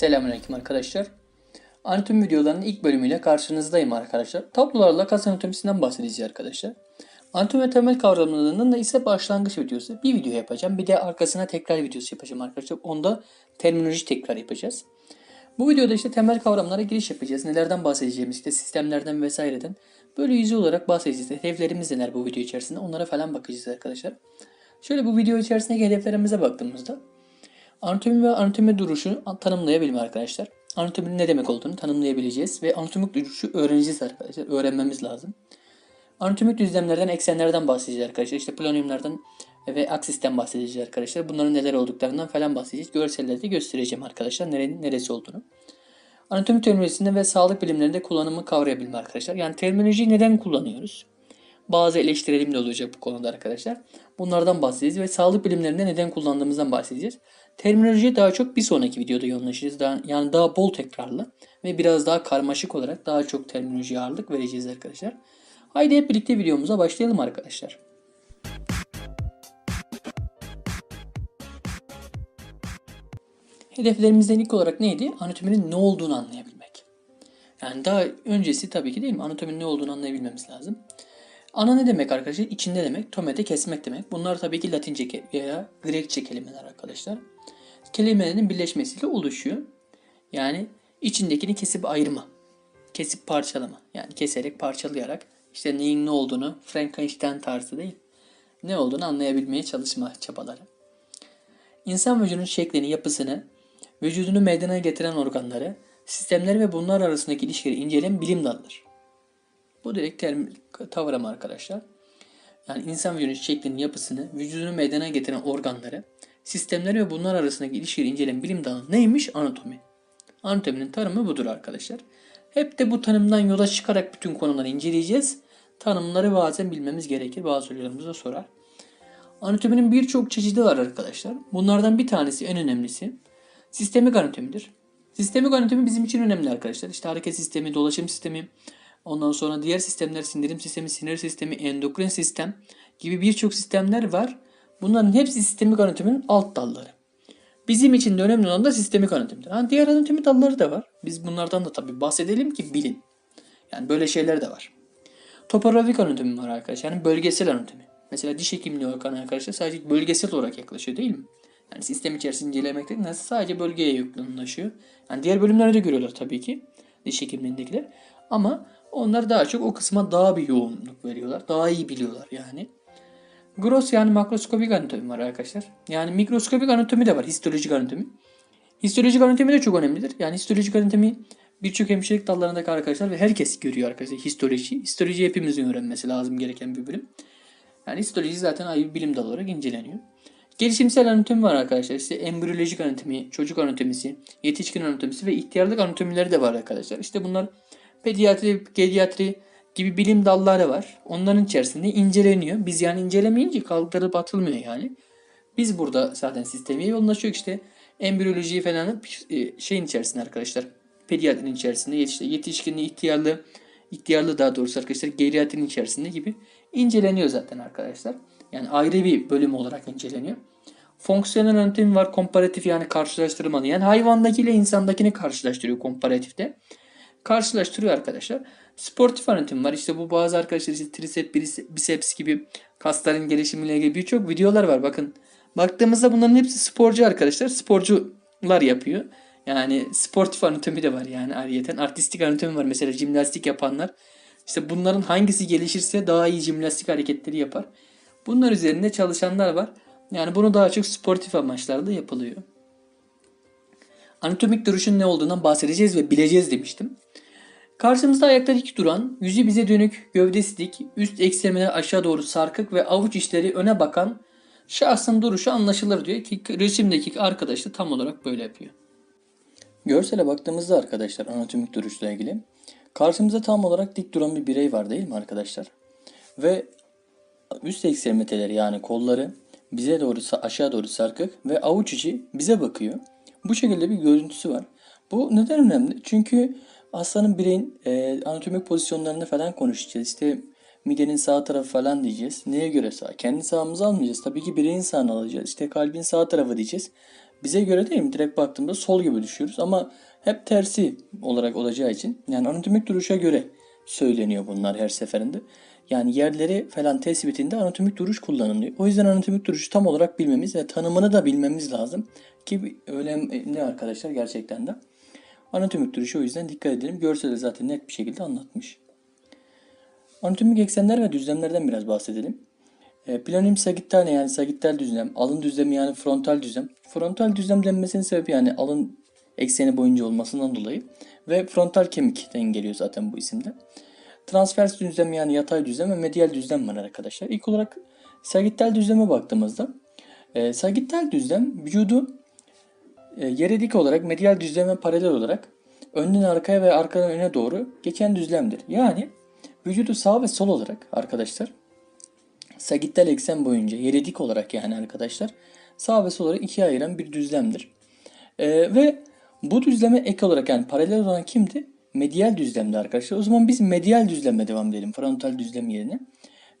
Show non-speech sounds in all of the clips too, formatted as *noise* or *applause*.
Selamünaleyküm arkadaşlar. Anatomi videolarının ilk bölümüyle karşınızdayım arkadaşlar. Tablolarla kas anatomisinden bahsedeceğiz arkadaşlar. Anatomi temel kavramlarının da ise başlangıç videosu. Bir video yapacağım. Bir de arkasına tekrar videosu yapacağım arkadaşlar. Onda terminoloji tekrar yapacağız. Bu videoda işte temel kavramlara giriş yapacağız. Nelerden bahsedeceğimiz, işte sistemlerden vesaireden. Böyle yüzey olarak bahsedeceğiz. Hedeflerimiz neler bu video içerisinde onlara falan bakacağız arkadaşlar. Şöyle bu video içerisindeki hedeflerimize baktığımızda Anatomi ve anatomi duruşunu tanımlayabilme arkadaşlar. Anatominin ne demek olduğunu tanımlayabileceğiz ve anatomik duruşu öğreneceğiz arkadaşlar. Öğrenmemiz lazım. Anatomik düzlemlerden, eksenlerden bahsedeceğiz arkadaşlar. İşte planiumlardan ve aksisten bahsedeceğiz arkadaşlar. Bunların neler olduklarından falan bahsedeceğiz. Görsellerde göstereceğim arkadaşlar nerenin neresi olduğunu. Anatomi terminolojisinde ve sağlık bilimlerinde kullanımı kavrayabilme arkadaşlar. Yani terminolojiyi neden kullanıyoruz? Bazı eleştirilerim de olacak bu konuda arkadaşlar. Bunlardan bahsedeceğiz ve sağlık bilimlerinde neden kullandığımızdan bahsedeceğiz. Terminolojiye daha çok bir sonraki videoda yoğunlaşacağız. Daha, yani daha bol tekrarlı ve biraz daha karmaşık olarak daha çok terminolojiye ağırlık vereceğiz arkadaşlar. Haydi hep birlikte videomuza başlayalım arkadaşlar. Hedeflerimizden ilk olarak neydi? Anatominin ne olduğunu anlayabilmek. Yani daha öncesi tabii ki değil mi? Anatominin ne olduğunu anlayabilmemiz lazım. Ana ne demek arkadaşlar? İçinde demek. Tomete kesmek demek. Bunlar tabii ki Latince veya Grekçe kelimeler arkadaşlar. Kelimelerin birleşmesiyle oluşuyor. Yani içindekini kesip ayırma. Kesip parçalama. Yani keserek parçalayarak işte neyin ne olduğunu Frankenstein tarzı değil. Ne olduğunu anlayabilmeye çalışma çabaları. İnsan vücudunun şeklini, yapısını, vücudunu meydana getiren organları, sistemleri ve bunlar arasındaki ilişkileri inceleyen bilim dalıdır. Bu direkt terim, kavram arkadaşlar. Yani insan vücudunun şeklini, yapısını, vücudunu meydana getiren organları, sistemleri ve bunlar arasındaki ilişkileri inceleyen bilim dalı neymiş? Anatomi. Anatominin tanımı budur arkadaşlar. Hep de bu tanımdan yola çıkarak bütün konuları inceleyeceğiz. Tanımları bazen bilmemiz gerekir. Bazı hocalarımız da sorar. Anatominin birçok çeşidi var arkadaşlar. Bunlardan bir tanesi en önemlisi sistemik anatomidir. Sistemik anatomi bizim için önemli arkadaşlar. İşte hareket sistemi, dolaşım sistemi, ondan sonra diğer sistemler sindirim sistemi, sinir sistemi, endokrin sistem gibi birçok sistemler var. Bunların hepsi sistemik anatominin alt dalları. Bizim için de önemli olan da sistemik anatomidir. Yani diğer anatomi dalları da var. Biz bunlardan da tabii bahsedelim ki bilin. Yani böyle şeyler de var. Topografik anatomi var arkadaşlar. Yani bölgesel anatomi. Mesela diş hekimliği organı arkadaşlar sadece bölgesel olarak yaklaşıyor değil mi? Yani sistem içerisinde incelemekte nasıl sadece bölgeye yoğunlaşıyor. Yani diğer bölümlerde de görüyorlar tabii ki diş hekimliğindekiler. Ama onlar daha çok o kısma daha bir yoğunluk veriyorlar. Daha iyi biliyorlar yani. Gross yani makroskopik anatomi var arkadaşlar. Yani mikroskopik anatomi de var. Histolojik anatomi. Histolojik anatomi de çok önemlidir. Yani histolojik anatomi birçok hemşirelik dallarındaki arkadaşlar ve herkes görüyor arkadaşlar histoloji. Histoloji hepimizin öğrenmesi lazım gereken bir bölüm. Yani histoloji zaten ayrı bir bilim dalı olarak inceleniyor. Gelişimsel anatomi var arkadaşlar. İşte embriyolojik anatomi, çocuk anatomisi, yetişkin anatomisi ve ihtiyarlık anatomileri de var arkadaşlar. İşte bunlar pediatri, geriatri gibi bilim dalları var. Onların içerisinde inceleniyor. Biz yani incelemeyince kaldırıp atılmıyor yani. Biz burada zaten sistemiye yoğunlaşıyor işte. Embriyolojiyi falan şeyin içerisinde arkadaşlar. Pediatrinin içerisinde yetişti, yetişkinliği, ihtiyarlığı, ihtiyarlığı daha doğrusu arkadaşlar geriatrinin içerisinde gibi inceleniyor zaten arkadaşlar. Yani ayrı bir bölüm olarak inceleniyor. Fonksiyonel anatomi var. Komparatif yani karşılaştırmalı. Yani hayvandaki ile insandakini karşılaştırıyor komparatifte. Karşılaştırıyor arkadaşlar. Sportif anatomi var. İşte bu bazı arkadaşlar işte triceps, biceps gibi kasların gelişimiyle ilgili birçok videolar var. Bakın baktığımızda bunların hepsi sporcu arkadaşlar. Sporcular yapıyor. Yani sportif anatomi de var yani ayrıyeten. Artistik anatomi var. Mesela jimnastik yapanlar. İşte bunların hangisi gelişirse daha iyi jimnastik hareketleri yapar. Bunlar üzerinde çalışanlar var. Yani bunu daha çok sportif amaçlarla yapılıyor. Anatomik duruşun ne olduğundan bahsedeceğiz ve bileceğiz demiştim. Karşımızda ayakta dik duran, yüzü bize dönük, gövdesi dik, üst ekstremeler aşağı doğru sarkık ve avuç içleri öne bakan şahsın duruşu anlaşılır diyor ki resimdeki arkadaş da tam olarak böyle yapıyor. Görsele baktığımızda arkadaşlar anatomik duruşla ilgili karşımızda tam olarak dik duran bir birey var değil mi arkadaşlar? Ve üst ekstremiteleri yani kolları bize doğru aşağı doğru sarkık ve avuç içi bize bakıyor. Bu şekilde bir görüntüsü var. Bu neden önemli? Çünkü hastanın bireyin e, anatomik pozisyonlarını falan konuşacağız. İşte midenin sağ tarafı falan diyeceğiz. Neye göre sağ? Kendi sağımızı almayacağız. Tabii ki bireyin sağını alacağız. İşte kalbin sağ tarafı diyeceğiz. bize göre değil mi? Direkt baktığımda sol gibi düşüyoruz ama hep tersi olarak olacağı için yani anatomik duruşa göre söyleniyor bunlar her seferinde. Yani yerleri falan tespitinde anatomik duruş kullanılıyor. O yüzden anatomik duruşu tam olarak bilmemiz ve tanımını da bilmemiz lazım. Ki önemli arkadaşlar gerçekten de. Anatomik duruşu o yüzden dikkat edelim. Görselde zaten net bir şekilde anlatmış. Anatomik eksenler ve düzlemlerden biraz bahsedelim. E, Planium yani sagittal düzlem, alın düzlemi yani frontal düzlem. Frontal düzlem denmesinin sebebi yani alın ekseni boyunca olmasından dolayı ve frontal kemikten geliyor zaten bu isimde. Transvers düzlem yani yatay düzlem ve medial düzlem var arkadaşlar. İlk olarak sagittal düzleme baktığımızda e, sagittal düzlem vücudu yere dik olarak medial düzleme paralel olarak önden arkaya ve arkadan öne doğru geçen düzlemdir. Yani vücudu sağ ve sol olarak arkadaşlar sagittal eksen boyunca yere dik olarak yani arkadaşlar sağ ve sol olarak ikiye ayıran bir düzlemdir. E, ve bu düzleme ek olarak yani paralel olan kimdi? Medial düzlemde arkadaşlar. O zaman biz medial düzleme devam edelim. Frontal düzlem yerine.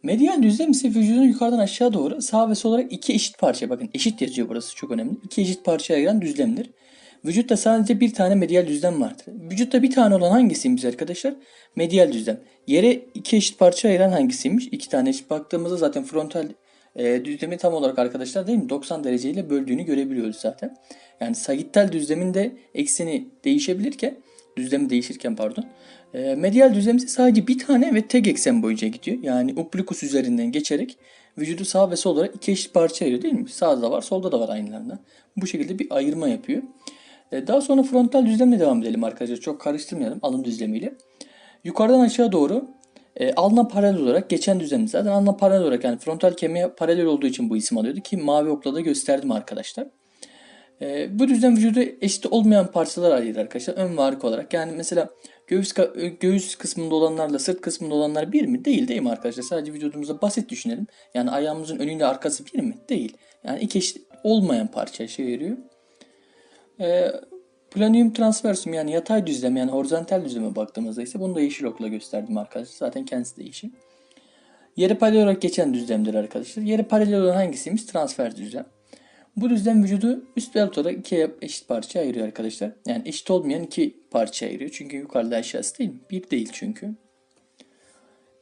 Medial düzlem ise vücudun yukarıdan aşağı doğru sağ ve sol olarak iki eşit parça. Bakın eşit yazıyor burası çok önemli. İki eşit parçaya ayıran düzlemdir. Vücutta sadece bir tane medial düzlem vardır. Vücutta bir tane olan hangisiymiş arkadaşlar? Medial düzlem. Yere iki eşit parça ayıran hangisiymiş? İki tane eşit baktığımızda zaten frontal e, düzlemi tam olarak arkadaşlar değil mi? 90 dereceyle böldüğünü görebiliyoruz zaten. Yani sagittal düzlemin de ekseni değişebilirken düzlemi değişirken pardon. E, medial düzlem ise sadece bir tane ve tek eksen boyunca gidiyor. Yani oblikus üzerinden geçerek vücudu sağ ve sol olarak iki eşit parça ayırıyor değil mi? Sağda da var, solda da var aynılarından. Bu şekilde bir ayırma yapıyor. E, daha sonra frontal düzlemle devam edelim arkadaşlar. Çok karıştırmayalım alın düzlemiyle. Yukarıdan aşağı doğru e, alına paralel olarak geçen düzlem zaten alına paralel olarak yani frontal kemiğe paralel olduğu için bu isim alıyordu ki mavi okla da gösterdim arkadaşlar. E, bu düzlem vücudu eşit olmayan parçalar ayırır arkadaşlar ön ve arka olarak. Yani mesela göğüs göğüs kısmında olanlarla sırt kısmında olanlar bir mi? Değil değil mi arkadaşlar? Sadece vücudumuza basit düşünelim. Yani ayağımızın önüyle arkası bir mi? Değil. Yani iki eşit olmayan parça şey veriyor. E, planium transversum yani yatay düzlem yani horizontal düzleme baktığımızda ise bunu da yeşil okla gösterdim arkadaşlar. Zaten kendisi de yeşil. Yere paralel olarak geçen düzlemdir arkadaşlar. Yere paralel olan hangisiymiş? Transfer düzlem. Bu düzlem vücudu üst ve alt olarak ikiye eşit parça ayırıyor arkadaşlar. Yani eşit olmayan iki parça ayırıyor. Çünkü yukarıda aşağısı değil mi? Bir değil çünkü.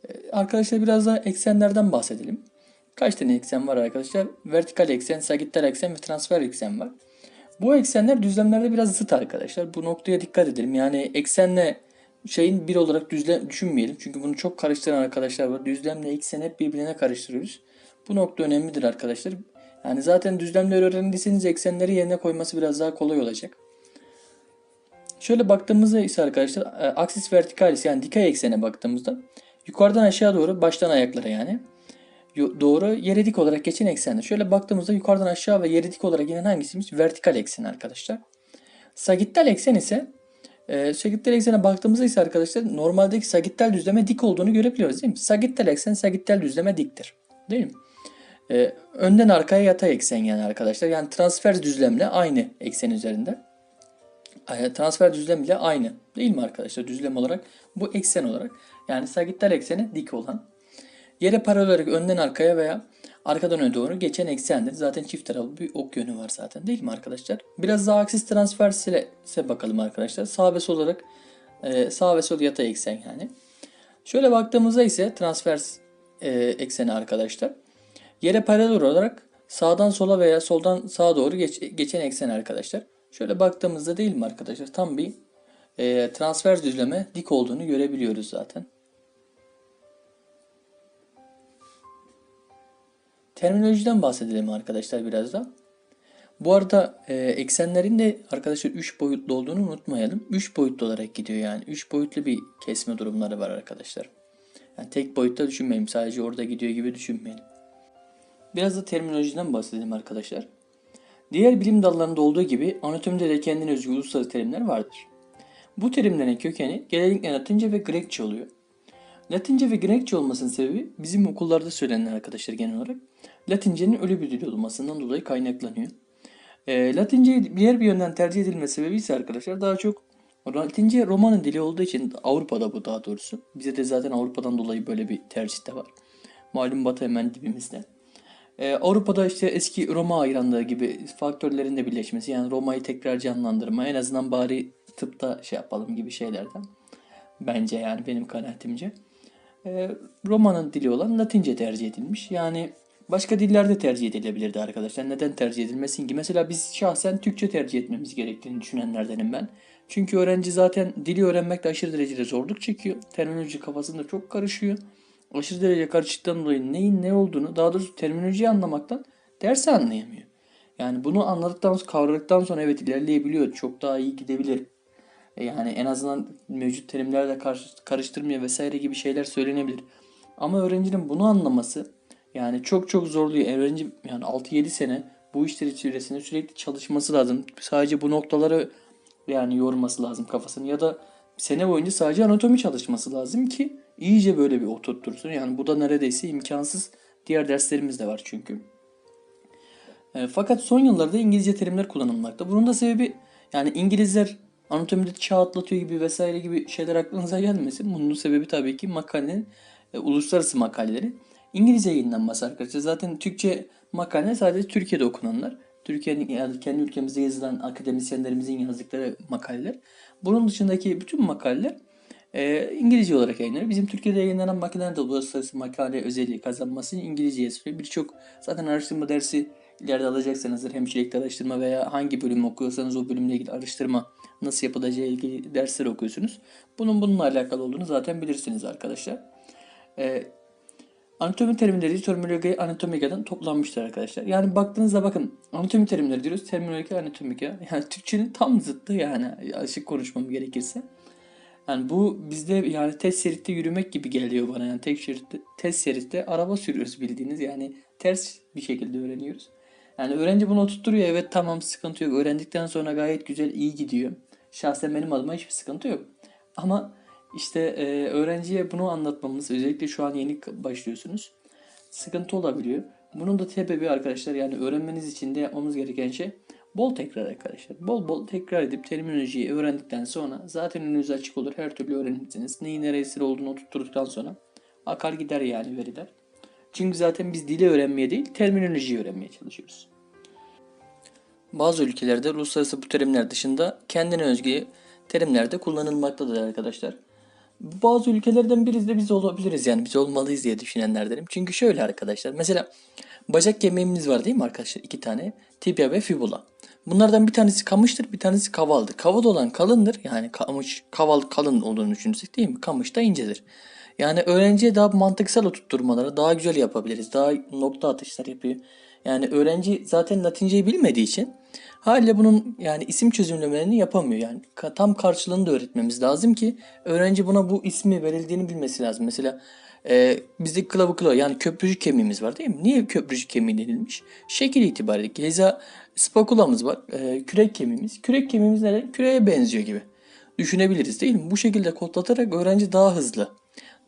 Ee, arkadaşlar biraz daha eksenlerden bahsedelim. Kaç tane eksen var arkadaşlar? Vertikal eksen, sagittal eksen ve transfer eksen var. Bu eksenler düzlemlerde biraz zıt arkadaşlar. Bu noktaya dikkat edelim. Yani eksenle şeyin bir olarak düzlem düşünmeyelim. Çünkü bunu çok karıştıran arkadaşlar var. Düzlemle eksen hep birbirine karıştırıyoruz. Bu nokta önemlidir arkadaşlar. Yani zaten düzlemleri öğrendiyseniz eksenleri yerine koyması biraz daha kolay olacak. Şöyle baktığımızda ise arkadaşlar e, aksis vertikalis yani dikey eksene baktığımızda yukarıdan aşağı doğru baştan ayaklara yani doğru yere dik olarak geçen eksendir. Şöyle baktığımızda yukarıdan aşağı ve yere dik olarak inen hangisiymiş? Vertikal eksen arkadaşlar. Sagittal eksen ise e, sagittal eksene baktığımızda ise arkadaşlar normaldeki sagittal düzleme dik olduğunu görebiliyoruz değil mi? Sagittal eksen sagittal düzleme diktir. Değil mi? E, önden arkaya yatay eksen yani arkadaşlar. Yani transfer düzlemle aynı eksen üzerinde. E, transfer düzlem ile aynı. Değil mi arkadaşlar? Düzlem olarak bu eksen olarak. Yani sagittal eksene dik olan Yere paralel olarak önden arkaya veya arkadan öne doğru geçen eksendir. Zaten çift taraflı bir ok yönü var zaten değil mi arkadaşlar? Biraz daha aksis transfersiyle bakalım arkadaşlar. Sağ ve sol olarak e, sağ ve sol yatay eksen yani. Şöyle baktığımızda ise transfers e, ekseni arkadaşlar. Yere paralel olarak sağdan sola veya soldan sağa doğru geç, geçen eksen arkadaşlar. Şöyle baktığımızda değil mi arkadaşlar? Tam bir e, transfer düzleme dik olduğunu görebiliyoruz zaten. Terminolojiden bahsedelim arkadaşlar biraz da. Bu arada e, eksenlerin de arkadaşlar 3 boyutlu olduğunu unutmayalım. 3 boyutlu olarak gidiyor yani. 3 boyutlu bir kesme durumları var arkadaşlar. Yani tek boyutta düşünmeyelim. Sadece orada gidiyor gibi düşünmeyelim. Biraz da terminolojiden bahsedelim arkadaşlar. Diğer bilim dallarında olduğu gibi anatomide de kendine özgü uluslararası terimler vardır. Bu terimlerin kökeni genellikle Latince ve Grekçe oluyor. Latince ve Grekçe olmasının sebebi bizim okullarda söylenen arkadaşlar genel olarak Latince'nin ölü bir dil olmasından dolayı kaynaklanıyor. E, Latince diğer bir yönden tercih edilme sebebi ise arkadaşlar daha çok Latince Roman'ın dili olduğu için Avrupa'da bu daha doğrusu. Bize de zaten Avrupa'dan dolayı böyle bir tercih de var. Malum Batı hemen dibimizde. Ee, Avrupa'da işte eski Roma hayranlığı gibi faktörlerin de birleşmesi yani Roma'yı tekrar canlandırma en azından bari tıpta şey yapalım gibi şeylerden. Bence yani benim kanaatimce. Ee, Roma'nın dili olan Latince tercih edilmiş. Yani başka dillerde tercih edilebilirdi arkadaşlar. Neden tercih edilmesin ki? Mesela biz şahsen Türkçe tercih etmemiz gerektiğini düşünenlerdenim ben. Çünkü öğrenci zaten dili öğrenmekte aşırı derecede zorluk çekiyor. Terminoloji kafasında çok karışıyor. Aşırı derece karışıktan dolayı neyin ne olduğunu, daha doğrusu terminolojiyi anlamaktan dersi anlayamıyor. Yani bunu anladıktan sonra, kavradıktan sonra evet ilerleyebiliyor. Çok daha iyi gidebilir. E Yani en azından mevcut terimlerle karış- karıştırmıyor vesaire gibi şeyler söylenebilir. Ama öğrencinin bunu anlaması yani çok çok zorluyor. Öğrenci yani 6-7 sene bu işler içerisinde sürekli çalışması lazım. Sadece bu noktaları yani yorması lazım kafasını ya da sene boyunca sadece anatomi çalışması lazım ki iyice böyle bir oturtursun. Yani bu da neredeyse imkansız. Diğer derslerimiz de var çünkü. E, fakat son yıllarda İngilizce terimler kullanılmakta. Bunun da sebebi yani İngilizler anatomide çağ atlatıyor gibi vesaire gibi şeyler aklınıza gelmesin. Bunun sebebi tabii ki makalenin e, uluslararası makaleleri İngilizce yayınlanması arkadaşlar. Zaten Türkçe makale sadece Türkiye'de okunanlar. Türkiye'nin yani kendi ülkemizde yazılan akademisyenlerimizin yazdıkları makaleler. Bunun dışındaki bütün makaleler e, İngilizce olarak yayınlanıyor. Bizim Türkiye'de yayınlanan makaleler de uluslararası makale özelliği kazanması İngilizceye sürüyor. Birçok zaten araştırma dersi ileride alacaksanız hemşirelikte araştırma veya hangi bölüm okuyorsanız o bölümle ilgili araştırma nasıl yapılacağı ilgili dersler okuyorsunuz. Bunun bununla alakalı olduğunu zaten bilirsiniz arkadaşlar. Ee, anatomi terimleri terminoloji anatomikadan toplanmıştır arkadaşlar. Yani baktığınızda bakın anatomi terimleri diyoruz. Terminoloji anatomika. Yani Türkçenin tam zıttı yani açık konuşmam gerekirse. Yani bu bizde yani test şeritte yürümek gibi geliyor bana. Yani tek şeritte, test şeritte araba sürüyoruz bildiğiniz. Yani ters bir şekilde öğreniyoruz. Yani öğrenci bunu oturtturuyor. Evet tamam sıkıntı yok. Öğrendikten sonra gayet güzel iyi gidiyor. Şahsen benim adıma hiçbir sıkıntı yok. Ama işte e, öğrenciye bunu anlatmamız özellikle şu an yeni başlıyorsunuz. Sıkıntı olabiliyor. Bunun da sebebi arkadaşlar yani öğrenmeniz için de yapmamız gereken şey bol tekrar arkadaşlar. Bol bol tekrar edip terminolojiyi öğrendikten sonra zaten önünüz açık olur. Her türlü öğrenirsiniz. Neyin neresi olduğunu oturttuktan sonra akar gider yani veriler. Çünkü zaten biz dili öğrenmeye değil terminolojiyi öğrenmeye çalışıyoruz. Bazı ülkelerde uluslararası bu terimler dışında kendine özgü terimler de kullanılmaktadır arkadaşlar. Bazı ülkelerden birisi de biz olabiliriz yani biz olmalıyız diye düşünenlerdenim. Çünkü şöyle arkadaşlar mesela bacak kemiğimiz var değil mi arkadaşlar? İki tane tibia ve fibula. Bunlardan bir tanesi kamıştır bir tanesi kavaldır. Kaval olan kalındır yani kamış kaval kalın olduğunu düşünürsek değil mi? Kamış da incedir. Yani öğrenciye daha mantıksal oturtturmaları daha güzel yapabiliriz. Daha nokta atışlar yapıyor. Yani öğrenci zaten Latinceyi bilmediği için haliyle bunun yani isim çözümlemelerini yapamıyor. Yani tam karşılığını da öğretmemiz lazım ki öğrenci buna bu ismi verildiğini bilmesi lazım. Mesela e, bizde klavuklo yani köprücük kemiğimiz var değil mi? Niye köprücük kemiği denilmiş? Şekil itibariyle. Keza spakulamız var. E, kürek kemiğimiz. Kürek kemiğimiz nereye? Küreğe benziyor gibi. Düşünebiliriz değil mi? Bu şekilde kodlatarak öğrenci daha hızlı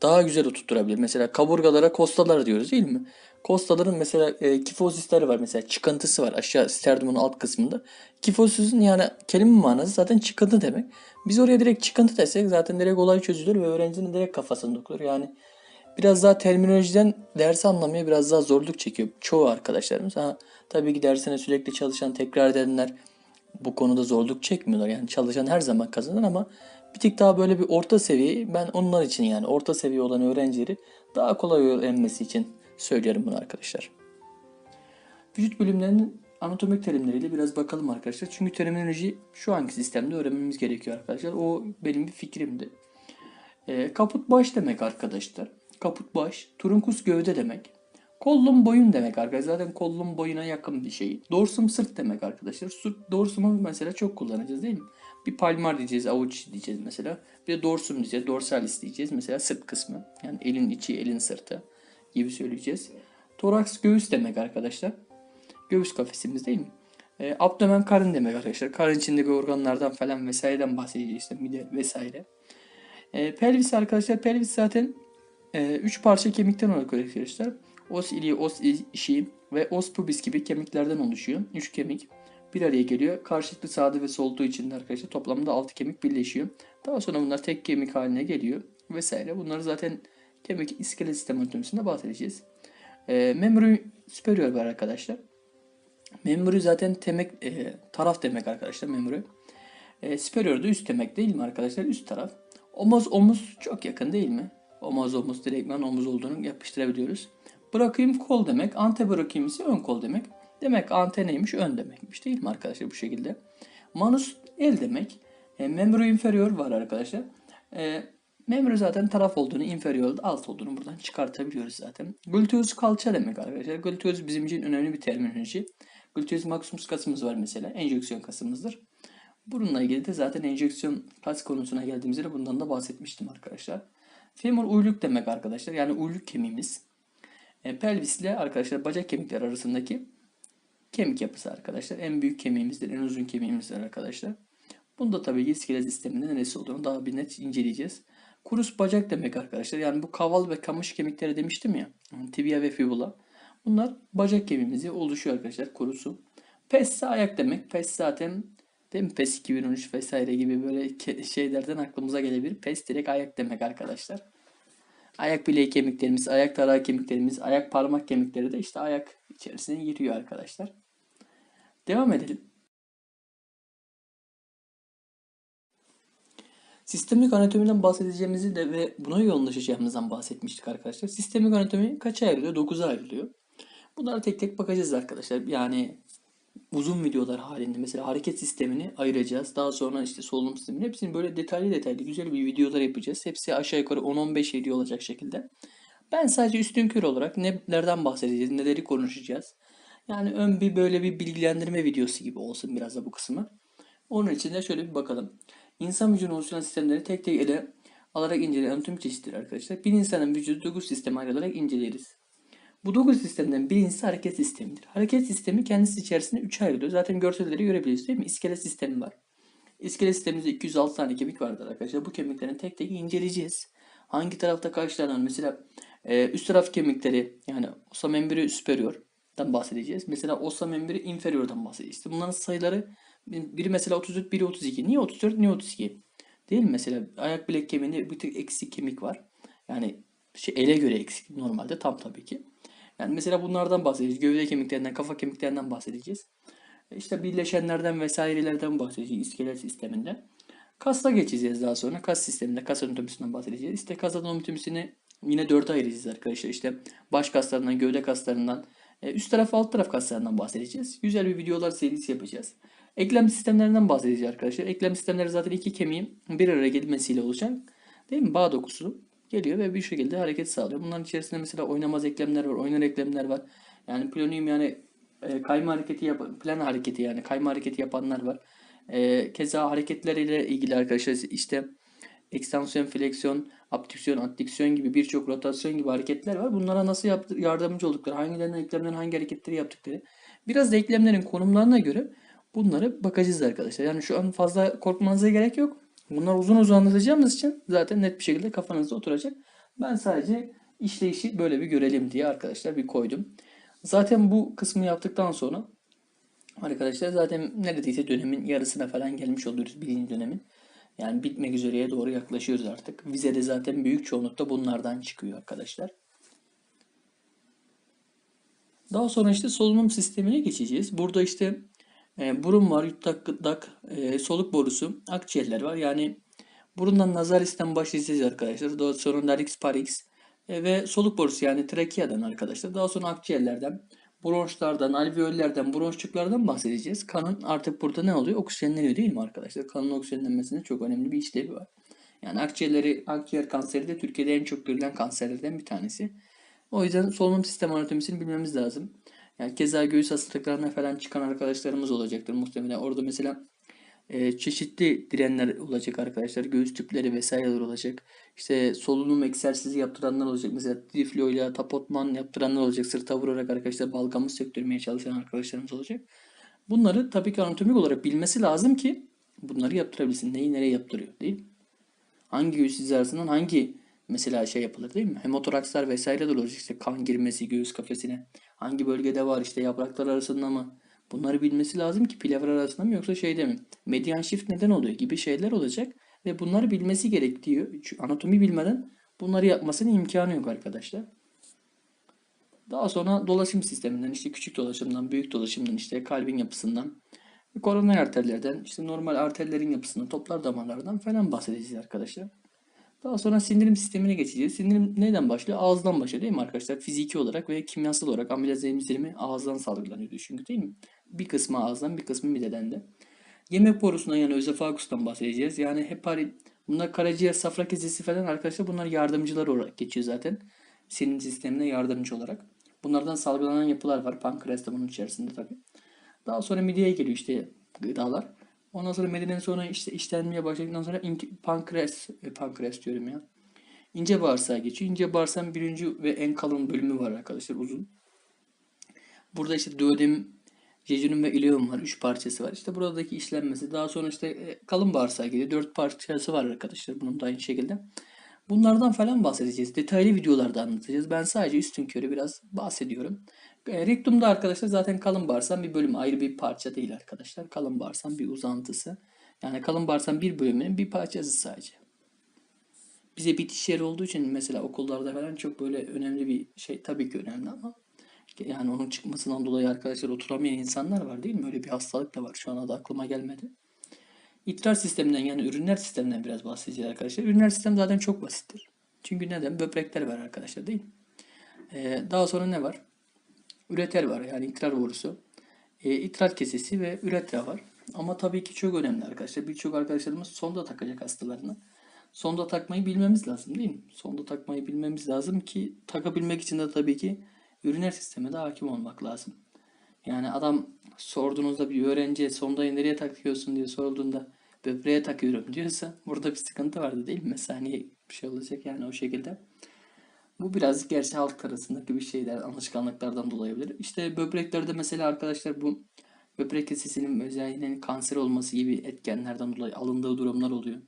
daha güzel oturtturabilir. Mesela kaburgalara kostalar diyoruz değil mi? Kostaların mesela e, kifozisleri var mesela çıkıntısı var aşağı sternumun alt kısmında. Kifozis'in yani kelime manası zaten çıkıntı demek. Biz oraya direkt çıkıntı desek zaten direkt olay çözülür ve öğrencinin direkt kafasında okur. Yani biraz daha terminolojiden dersi anlamaya biraz daha zorluk çekiyor çoğu arkadaşlarımız. Ha, tabii ki dersine sürekli çalışan tekrar edenler bu konuda zorluk çekmiyorlar. Yani çalışan her zaman kazanır ama bir tık daha böyle bir orta seviye ben onlar için yani orta seviye olan öğrencileri daha kolay öğrenmesi için söylüyorum bunu arkadaşlar. Vücut bölümlerinin anatomik terimleriyle biraz bakalım arkadaşlar. Çünkü terminoloji şu anki sistemde öğrenmemiz gerekiyor arkadaşlar. O benim bir fikrimdi. E, kaput baş demek arkadaşlar. Kaput baş, turunkus gövde demek. Kollum boyun demek arkadaşlar. Zaten kollum boyuna yakın bir şey. Dorsum sırt demek arkadaşlar. Sırt, dorsumu mesela çok kullanacağız değil mi? Bir palmar diyeceğiz, avuç diyeceğiz mesela. Bir de dorsum diyeceğiz, dorsalis diyeceğiz. Mesela sırt kısmı. Yani elin içi, elin sırtı gibi söyleyeceğiz. Toraks göğüs demek arkadaşlar. Göğüs kafesimiz değil mi? E, abdomen karın demek arkadaşlar. Karın içindeki organlardan falan vesaireden bahsedeceğiz işte mide vesaire. E, pelvis arkadaşlar pelvis zaten 3 e, parça kemikten oluşuyor arkadaşlar. Os iliği, os işi ve os pubis gibi kemiklerden oluşuyor. 3 kemik bir araya geliyor. Karşılıklı sağdı ve solduğu için de arkadaşlar toplamda 6 kemik birleşiyor. Daha sonra bunlar tek kemik haline geliyor vesaire. Bunları zaten kemik iskelet sistemi anatomisinde bahsedeceğiz. E, memory superior var arkadaşlar. Memory zaten temek, e, taraf demek arkadaşlar memory. E, superior da üst demek değil mi arkadaşlar? Üst taraf. Omuz omuz çok yakın değil mi? Omuz omuz direktmen omuz olduğunu yapıştırabiliyoruz. Bırakayım kol demek. Ante bırakayım ise ön kol demek. Demek ante neymiş? Ön demekmiş değil mi arkadaşlar bu şekilde. Manus el demek. E, memory inferior var arkadaşlar. E, memory zaten taraf olduğunu, inferior alt olduğunu buradan çıkartabiliyoruz zaten. Gluteus kalça demek arkadaşlar. Gluteus bizim için önemli bir terminoloji. Gluteus maximus kasımız var mesela. Enjeksiyon kasımızdır. Bununla ilgili de zaten enjeksiyon kas konusuna geldiğimizde de bundan da bahsetmiştim arkadaşlar. Femur uyluk demek arkadaşlar. Yani uyluk kemiğimiz. E, pelvis ile arkadaşlar bacak kemikleri arasındaki kemik yapısı arkadaşlar. En büyük kemiğimizdir. En uzun kemiğimizdir arkadaşlar. Bunda tabii ki iskelet sisteminde neresi olduğunu daha bir net inceleyeceğiz. Kurus bacak demek arkadaşlar. Yani bu kaval ve kamış kemikleri demiştim ya. Tibia ve fibula. Bunlar bacak kemiğimizi oluşuyor arkadaşlar kurusu. Pes ayak demek. Pes zaten değil mi? Pes 2013 vesaire gibi böyle şeylerden aklımıza gelebilir. Pes direkt ayak demek arkadaşlar. Ayak bileği kemiklerimiz, ayak tarağı kemiklerimiz, ayak parmak kemikleri de işte ayak içerisine giriyor arkadaşlar. Devam edelim. Sistemik anatomiden bahsedeceğimizi de ve buna yoğunlaşacağımızdan bahsetmiştik arkadaşlar. Sistemik anatomi kaça ayrılıyor? 9'a ayrılıyor. Bunlara tek tek bakacağız arkadaşlar. Yani uzun videolar halinde mesela hareket sistemini ayıracağız. Daha sonra işte solunum sistemini hepsini böyle detaylı detaylı güzel bir videolar yapacağız. Hepsi aşağı yukarı 10-15 video olacak şekilde. Ben sadece üstün kör olarak nelerden bahsedeceğiz, neleri konuşacağız. Yani ön bir böyle bir bilgilendirme videosu gibi olsun biraz da bu kısmı. Onun için de şöyle bir bakalım. İnsan vücudunun oluşturan sistemleri tek tek ele alarak inceleyen anatomi çeşitleri arkadaşlar. Bir insanın vücudu 9 sisteme ayrılarak inceleriz. Bu 9 sistemden birincisi hareket sistemidir. Hareket sistemi kendisi içerisinde 3'e ayrılıyor. Zaten görselleri görebiliyoruz değil mi? İskelet sistemi var. İskelet sistemimizde 206 tane kemik vardır arkadaşlar. Bu kemiklerin tek tek inceleyeceğiz. Hangi tarafta var? Mesela e, üst taraf kemikleri yani ossa membri superior'dan bahsedeceğiz. Mesela ossa membri inferior'dan bahsedeceğiz. İşte bunların sayıları biri mesela 34, biri 32. Niye 34, niye 32? Değil mi? Mesela ayak bilek kemiğinde bir tık eksik kemik var. Yani şey ele göre eksik normalde tam tabii ki. Yani mesela bunlardan bahsedeceğiz. Gövde kemiklerinden, kafa kemiklerinden bahsedeceğiz. E İşte birleşenlerden vesairelerden bahsedeceğiz iskelet sisteminde. Kasla geçeceğiz daha sonra. Kas sisteminde kas anatomisinden bahsedeceğiz. İşte kas anatomisini yine dörde ayıracağız arkadaşlar. İşte baş kaslarından, gövde kaslarından, e, üst taraf alt taraf kaslarından bahsedeceğiz. Güzel bir videolar serisi yapacağız. Eklem sistemlerinden bahsedeceğiz arkadaşlar. Eklem sistemleri zaten iki kemiğin bir araya gelmesiyle oluşan değil mi? Bağ dokusu geliyor ve bir şekilde hareket sağlıyor. Bunların içerisinde mesela oynamaz eklemler var, oynar eklemler var. Yani planium yani e, kayma hareketi yapan, plan hareketi yani kayma hareketi yapanlar var. E, keza hareketleriyle ilgili arkadaşlar işte ekstansiyon, fleksiyon, abdüksiyon, addiksiyon gibi birçok rotasyon gibi hareketler var. Bunlara nasıl yaptı, yardımcı oldukları, hangilerinin eklemlerin hangi hareketleri yaptıkları. Biraz da eklemlerin konumlarına göre bunları bakacağız arkadaşlar. Yani şu an fazla korkmanıza gerek yok. Bunlar uzun uzun anlatacağımız için zaten net bir şekilde kafanızda oturacak. Ben sadece işleyişi böyle bir görelim diye arkadaşlar bir koydum. Zaten bu kısmı yaptıktan sonra arkadaşlar zaten neredeyse dönemin yarısına falan gelmiş oluyoruz birinci dönemin. Yani bitmek üzereye doğru yaklaşıyoruz artık. Vizede zaten büyük çoğunlukta bunlardan çıkıyor arkadaşlar. Daha sonra işte solunum sistemine geçeceğiz. Burada işte e, burun var, yutak, gıdak, e, soluk borusu, akciğerler var. Yani burundan nazaristen başlayacağız arkadaşlar. Daha sonra larynx, parix e, ve soluk borusu yani trakeadan arkadaşlar. Daha sonra akciğerlerden, bronşlardan, alveollerden, bronşçuklardan bahsedeceğiz. Kanın artık burada ne oluyor? Oksijenleniyor değil mi arkadaşlar? Kanın oksijenlenmesinde çok önemli bir işlevi var. Yani akciğerleri, akciğer kanseri de Türkiye'de en çok görülen kanserlerden bir tanesi. O yüzden solunum sistemi anatomisini bilmemiz lazım. Yani keza göğüs hastalıklarına falan çıkan arkadaşlarımız olacaktır muhtemelen. Orada mesela e, çeşitli direnler olacak arkadaşlar. Göğüs tüpleri vesaireler olacak. İşte solunum egzersizi yaptıranlar olacak. Mesela triflo ile tapotman yaptıranlar olacak. Sırta vurarak arkadaşlar balgamı söktürmeye çalışan arkadaşlarımız olacak. Bunları tabii ki anatomik olarak bilmesi lazım ki bunları yaptırabilsin. Neyi nereye yaptırıyor değil? Hangi göğüs hizasından hangi mesela şey yapılır değil mi? Hemotorakslar vesaire de olacak. İşte kan girmesi göğüs kafesine. Hangi bölgede var işte yapraklar arasında mı? Bunları bilmesi lazım ki plevra arasında mı yoksa şeyde mi? Median shift neden oluyor gibi şeyler olacak. Ve bunları bilmesi gerekiyor. Çünkü anatomi bilmeden bunları yapmasının imkanı yok arkadaşlar. Daha sonra dolaşım sisteminden işte küçük dolaşımdan, büyük dolaşımdan işte kalbin yapısından, koroner arterlerden, işte normal arterlerin yapısından, toplar damarlardan falan bahsedeceğiz arkadaşlar. Daha sonra sindirim sistemine geçeceğiz. Sindirim neden başlıyor? Ağızdan başlıyor değil mi arkadaşlar? Fiziki olarak ve kimyasal olarak amilaz enzimi ağızdan salgılanıyor çünkü değil mi? Bir kısmı ağızdan bir kısmı mideden de. Yemek borusundan yani özofagustan bahsedeceğiz. Yani heparin, bunlar karaciğer, safra kesesi falan arkadaşlar bunlar yardımcılar olarak geçiyor zaten. Sindirim sistemine yardımcı olarak. Bunlardan salgılanan yapılar var. Pankreas da bunun içerisinde tabii. Daha sonra mideye geliyor işte gıdalar. Ondan sonra mideden sonra işte işlenmeye başladıktan sonra pankreas, e, pankreas diyorum ya. İnce bağırsağa geçiyor. İnce bağırsağın birinci ve en kalın bölümü var arkadaşlar uzun. Burada işte duodenum, jejunum ve ileum var. Üç parçası var. İşte buradaki işlenmesi. Daha sonra işte e, kalın bağırsağa geliyor. Dört parçası var arkadaşlar. Bunun da aynı şekilde. Bunlardan falan bahsedeceğiz. Detaylı videolarda anlatacağız. Ben sadece üstün körü biraz bahsediyorum. E, rektumda arkadaşlar zaten kalın bağırsağın bir bölümü. Ayrı bir parça değil arkadaşlar. Kalın bağırsağın bir uzantısı. Yani kalın bağırsağın bir bölümünün bir parçası sadece. Bize bitiş yeri olduğu için mesela okullarda falan çok böyle önemli bir şey. Tabii ki önemli ama yani onun çıkmasından dolayı arkadaşlar oturamayan insanlar var değil mi? Öyle bir hastalık da var. Şu an da aklıma gelmedi. İdrar sisteminden yani ürünler sisteminden biraz bahsedeceğiz arkadaşlar. Ürünler sistem zaten çok basittir. Çünkü neden? Böbrekler var arkadaşlar değil mi? Ee, daha sonra ne var? Üreter var yani idrar borusu. Ee, idrar kesesi ve üretra var. Ama tabii ki çok önemli arkadaşlar. Birçok arkadaşlarımız sonda takacak hastalarını. Sonda takmayı bilmemiz lazım değil mi? Sonda takmayı bilmemiz lazım ki takabilmek için de tabii ki üriner sisteme de hakim olmak lazım. Yani adam sorduğunuzda bir öğrenciye sondayı nereye takıyorsun diye sorulduğunda böbreğe takıyorum diyorsa burada bir sıkıntı vardı değil mi? Mesela niye bir şey olacak yani o şekilde. Bu biraz gerçi halk arasındaki bir şeyler, alışkanlıklardan dolayı olabilir. İşte böbreklerde mesela arkadaşlar bu böbrek kesesinin özelliğinin kanser olması gibi etkenlerden dolayı alındığı durumlar oluyor.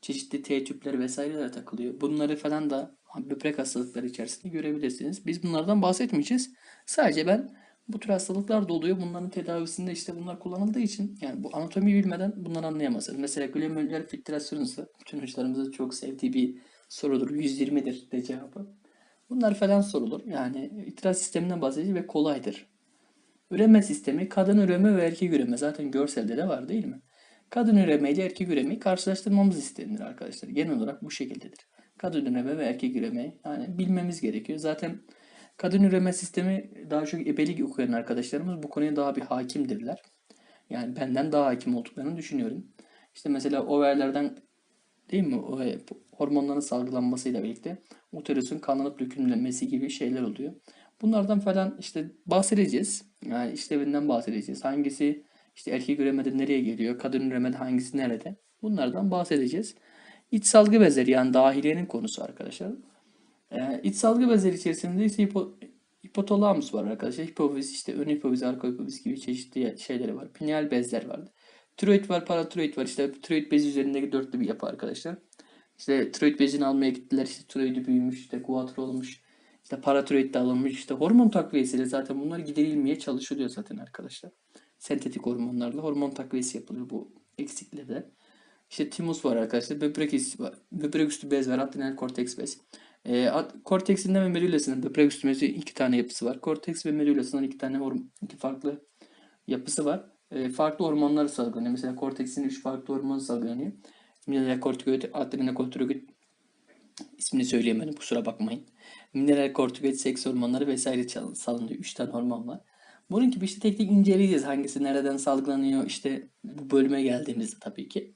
Çeşitli T tüpleri vesaireler takılıyor. Bunları falan da böbrek hastalıkları içerisinde görebilirsiniz. Biz bunlardan bahsetmeyeceğiz. Sadece ben bu tür hastalıklar da oluyor. Bunların tedavisinde işte bunlar kullanıldığı için yani bu anatomi bilmeden bunları anlayamazsınız. Mesela glomerüler filtrasyonu ise bütün hocalarımızın çok sevdiği bir sorudur. 120'dir de cevabı. Bunlar falan sorulur. Yani itiraz sisteminden bahsedeceğiz ve kolaydır. Üreme sistemi kadın üreme ve erkek üreme zaten görselde de var değil mi? Kadın üreme ile erkek üremeyi karşılaştırmamız istenir arkadaşlar. Genel olarak bu şekildedir. Kadın üreme ve erkek üreme yani bilmemiz gerekiyor. Zaten kadın üreme sistemi daha çok ebelik okuyan arkadaşlarımız bu konuya daha bir hakimdirler. Yani benden daha hakim olduklarını düşünüyorum. İşte mesela overlerden değil mi o hormonların salgılanmasıyla birlikte uterusun kanlanıp dökülmesi gibi şeyler oluyor. Bunlardan falan işte bahsedeceğiz. Yani işlevinden bahsedeceğiz. Hangisi işte erkek üremede nereye geliyor, kadın üremede hangisi nerede? Bunlardan bahsedeceğiz. İç salgı bezleri yani dahiliyenin konusu arkadaşlar. Ee, iç salgı bezleri içerisinde ise hipo, hipotalamus var arkadaşlar. Hipofiz, işte ön hipofiz, arka hipofiz gibi çeşitli şeyleri var. Pineal bezler vardı. Tiroid var, paratiroid var. İşte tiroid bezi üzerindeki dörtlü bir yapı arkadaşlar. İşte tiroid bezini almaya gittiler. İşte tiroidi büyümüş, işte kuatro olmuş. İşte paratiroid de alınmış. İşte hormon takviyesiyle zaten bunlar giderilmeye çalışılıyor zaten arkadaşlar. Sentetik hormonlarla hormon takviyesi yapılıyor bu eksikliğe İşte timus var arkadaşlar. Böbrek üstü var. Böbrek üstü bez var. Adrenal korteks bez. E, korteksinden ve medüllesinden böbrek üstü bezi iki tane yapısı var. Korteks ve medüllesinden iki tane hormon, iki farklı yapısı var. E, farklı hormonlar salgılanıyor. Mesela korteksin üç farklı hormon salgılanıyor. Mineral kortikoid, adrenal kortikoid ismini söyleyemedim kusura bakmayın. Mineral kortikoid, seks hormonları vesaire salınıyor. Üç tane hormon var. Bunun gibi işte tek tek inceleyeceğiz. Hangisi nereden salgılanıyor işte bu bölüme geldiğimizde tabii ki.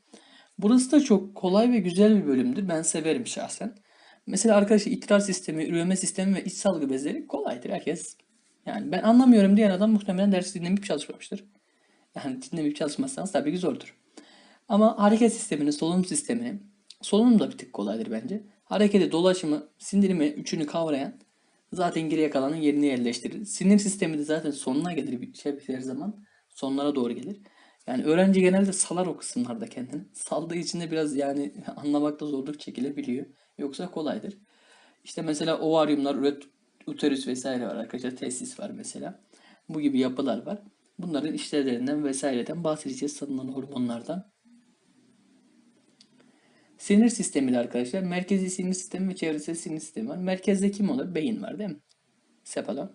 Burası da çok kolay ve güzel bir bölümdür. Ben severim şahsen. Mesela arkadaşlar idrar sistemi, üreme sistemi ve iç salgı bezleri kolaydır. Herkes yani ben anlamıyorum diyen adam muhtemelen ders dinlemeyip çalışmamıştır. Yani dinlemeyip çalışmazsanız tabii ki zordur. Ama hareket sistemini, solunum sistemini, solunum da bir tık kolaydır bence. Hareketi, dolaşımı, sindirimi, üçünü kavrayan zaten geriye kalanın yerini yerleştirir. Sinir sistemi de zaten sonuna gelir bir şey her zaman. Sonlara doğru gelir. Yani öğrenci genelde salar o kısımlarda kendini. Saldığı için de biraz yani *laughs* anlamakta zorluk çekilebiliyor. Yoksa kolaydır. İşte mesela ovaryumlar, üret, uterus vesaire var arkadaşlar. Tesis var mesela. Bu gibi yapılar var. Bunların işlevlerinden vesaireden bahsedeceğiz. Salınan hormonlardan. Sinir sistemiyle arkadaşlar. Merkezi sinir sistemi ve çevresel sinir sistemi var. Merkezde kim olur? Beyin var değil mi? Sepalon.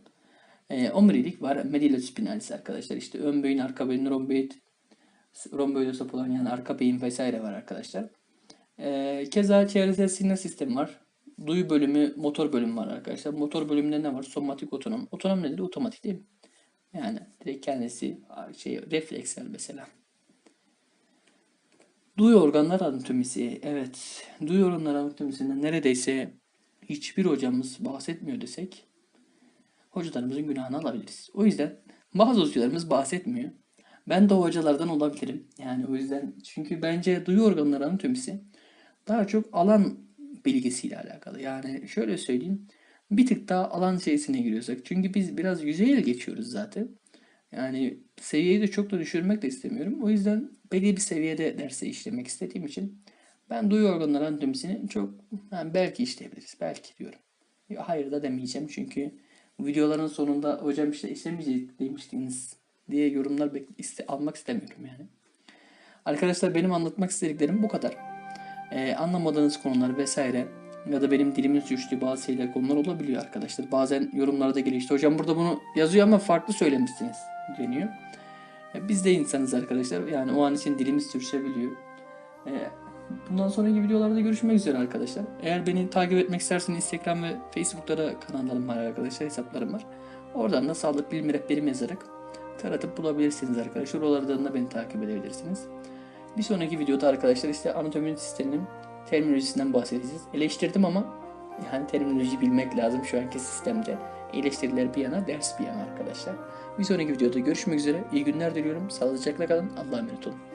E, omurilik var. Medulla spinalis arkadaşlar. İşte ön beyin, arka beyin, romboid, romboidosop olan yani arka beyin vesaire var arkadaşlar. E, keza çevresel sinir sistemi var. Duyu bölümü, motor bölümü var arkadaşlar. Motor bölümünde ne var? Somatik otonom. Otonom nedir? Otomatik değil mi? Yani direkt kendisi şey refleksler mesela. Duyu organları anatomisi. Evet. Duyu organları anatomisinden neredeyse hiçbir hocamız bahsetmiyor desek hocalarımızın günahını alabiliriz. O yüzden bazı hocalarımız bahsetmiyor. Ben de o hocalardan olabilirim. Yani o yüzden çünkü bence duyu organları anatomisi daha çok alan bilgisiyle alakalı. Yani şöyle söyleyeyim. Bir tık daha alan şeysine giriyorsak. Çünkü biz biraz yüzeyel geçiyoruz zaten. Yani seviyeyi de çok da düşürmek de istemiyorum. O yüzden belli bir seviyede derse işlemek istediğim için ben duyu organları anatomisini çok yani belki işleyebiliriz. Belki diyorum. Hayır da demeyeceğim çünkü videoların sonunda hocam işte işlemeyecek demiştiniz diye yorumlar iste- almak istemiyorum yani. Arkadaşlar benim anlatmak istediklerim bu kadar. Ee, anlamadığınız konular vesaire ya da benim dilimin sürçtüğü bazı şeyler konular olabiliyor arkadaşlar. Bazen yorumlarda geliyor işte hocam burada bunu yazıyor ama farklı söylemişsiniz deniyor. Biz de insanız arkadaşlar. Yani o an için dilimiz sürçebiliyor. E, Bundan sonraki videolarda görüşmek üzere arkadaşlar. Eğer beni takip etmek isterseniz Instagram ve Facebook'ta da kanallarım var arkadaşlar. Hesaplarım var. Oradan da sağlık bilim rehberim yazarak taratıp bulabilirsiniz arkadaşlar. Oralardan da beni takip edebilirsiniz. Bir sonraki videoda arkadaşlar işte anatomi sisteminin terminolojisinden bahsedeceğiz. Eleştirdim ama yani terminoloji bilmek lazım şu anki sistemde. Eleştiriler bir yana, ders bir yana arkadaşlar. Bir sonraki videoda görüşmek üzere. İyi günler diliyorum. Sağlıcakla kalın. Allah'a emanet olun.